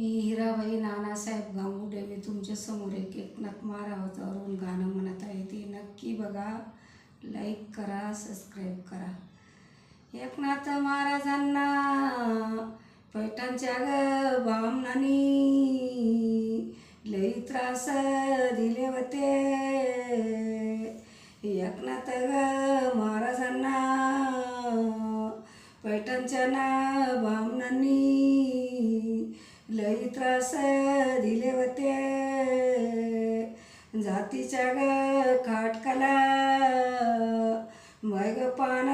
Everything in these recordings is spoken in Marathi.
मी हिराबाई नानासाहेब गांगुडे मी तुमच्यासमोर एक एकनाथ महाराजावरून गाणं म्हणत आहे. ते नक्की बघा लाईक करा सबस्क्राईब करा. एकनाथ महाराजांना पैठणच्या ग बामणानी लई त्रास दिले होते. एकनाथ ग महाराजांना पैठणच्या ना बामणांनी लई त्रास दिले होते जातीच्या ग खाटकाला. मग पान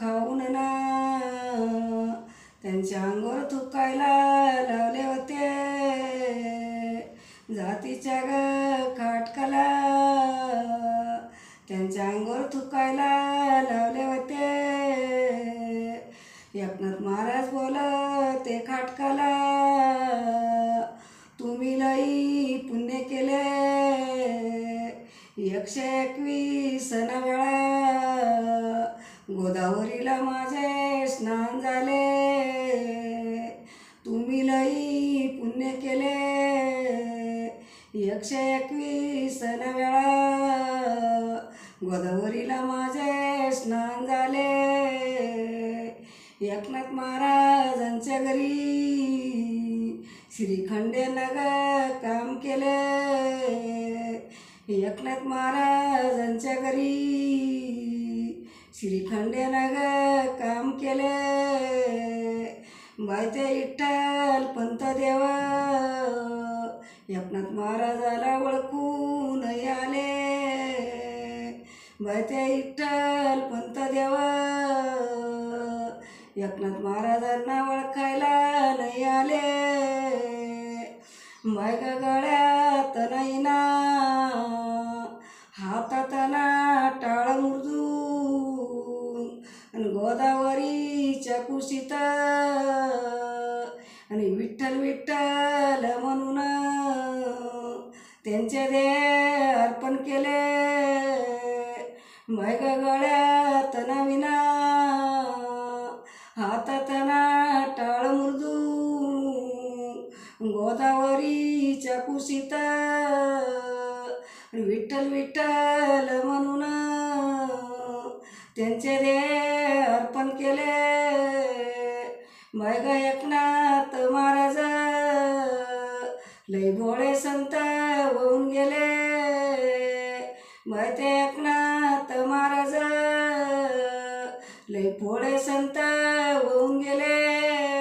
खाऊन ना. त्यांच्या अंगोर थुकायला लावले होते जातीच्या ग खाटकाला. त्यांच्या अंगोर थुकायला लावले होते एकनाथ महाराज बोल ते खाटकाला. एकशे एकवीस ना वेळा गोदावरीला माझे स्नान झाले. तुम्ही लई पुण्य केले. एकशे एकवीस ना वेळा गोदावरीला माझे स्नान झाले. एकनाथ महाराजांच्या घरी श्रीखंडेनगर काम केले. एकनाथ महाराजांच्या घरी श्रीखंडे नग काम केले. बायते इठ्ठल पंत देवा. एकनाथ महाराजाला ओळखून आले. बायते इठ्ठल पंत देवा. एकनाथ महाराजांना ओळखायला नाही आले. बायका गळ्या नाही ना हातात ना टाळ मुरजून आणि गोदावरीच्या कुशीत आणि विठ्ठल विठ्ठल म्हणून त्यांचे दे अर्पण केले. बायका गळ्यात नविना हातात टाळ मुरजून गोदावरीच्या कुशीत विठ्ठल विठ्ठल म्हणून त्यांचे दे अर्पण केले. बायगा एकनाथ महाराज लय भोळे संत होऊन गेले. बाय ते एकनाथ महाराज लय भोळे संत होऊन गेले.